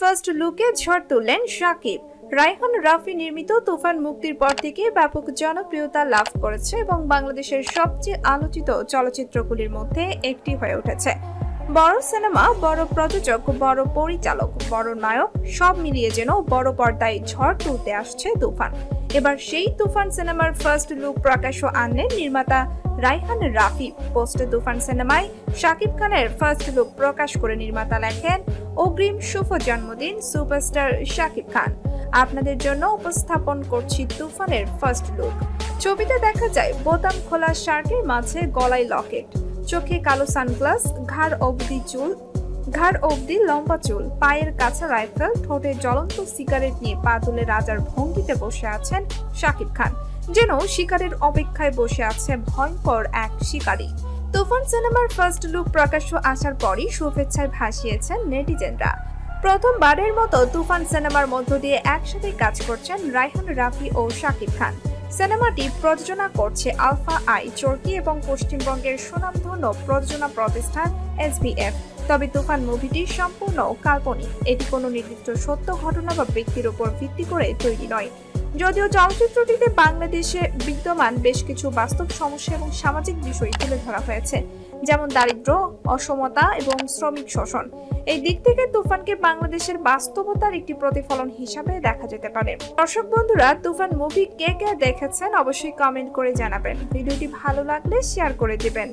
First লুকে ঝড় তুললেন সাকিব। রায়হান রাফি নির্মিত তুফান মুক্তির পর থেকে ব্যাপক জনপ্রিয়তা লাভ করেছে এবং বাংলাদেশের সবচেয়ে আলোচিত চলচ্চিত্রগুলির মধ্যে একটি হয়ে উঠেছে। বড় সিনেমা, বড় প্রযোজক, বড় পরিচালক, বড় নায়ক, সব মিলিয়ে যেন বড় পর্দায় ঝড় তুলতে আসছে তুফান। এবার সেই তুফান সিনেমার ফার্স্ট লুক প্রকাশ্য আনলেন নির্মাতা রাইহান রাফি। পোস্টে তুফান সিনেমায় শাকিব খানের ফার্স্ট লুক প্রকাশ করে নির্মাতা লেখেন, অগ্রিম শুভ জন্মদিন সুপারস্টার শাকিব খান। আপনাদের জন্য উপস্থাপন করছি তুফানের ফার্স্ট লুক ছবিতে দেখা যায়, বোতাম খোলা শার্টের মাঝে গলায় লকেট। চোখে কালো সানগ্লাস, ঘাড় অবধি চুল, ঘাড় অবধি লম্বা চুল, পায়ের কাছে রাইফেল, ঠোঁটে জ্বলন্ত সিগারেট নিয়ে পা তুলে রাজার ভঙ্গিতে বসে আছেন শাকিব খান, যেন শিকারের অপেক্ষায় বসে আছে ভয়ঙ্কর এক শিকারী। তুফান সিনেমার ফার্স্ট লুক প্রকাশ্য আসার পরই শুভেচ্ছায় ভাসিয়েছেন নেটিজেনরা। প্রথমবারের মতো তুফান সিনেমার মধ্য দিয়ে একসাথে কাজ করছেন রাইহান রাফি ও শাকিব খান। সিনেমাটি প্রযোজনা করছে আলফা আই, চরকি এবং পশ্চিমবঙ্গের সুনামধন্য প্রযোজনা প্রতিষ্ঠান এসবিএফ। তবে তুফান মুভিটি সম্পূর্ণ কাল্পনিক। এটি কোনো নির্দিষ্ট সত্য ঘটনা বা ব্যক্তির উপর ভিত্তি করে তৈরি নয়। যদিও চলচ্চিত্রটিতে বাংলাদেশে বিদ্যমান বেশ কিছু বাস্তব সমস্যা এবং সামাজিক বিষয় তুলে ধরা হয়েছে, যেমন দারিদ্র অসমতা এবং শ্রমিক শোষণ। এই দিক থেকে তুফানকে বাংলাদেশের বাস্তবতার একটি প্রতিফলন হিসাবে দেখা যেতে পারে। দর্শক বন্ধুরা, তুফান মুভি কে কে দেখেছেন অবশ্যই কমেন্ট করে জানাবেন। ভিডিওটি ভালো লাগলে শেয়ার করে দিবেন।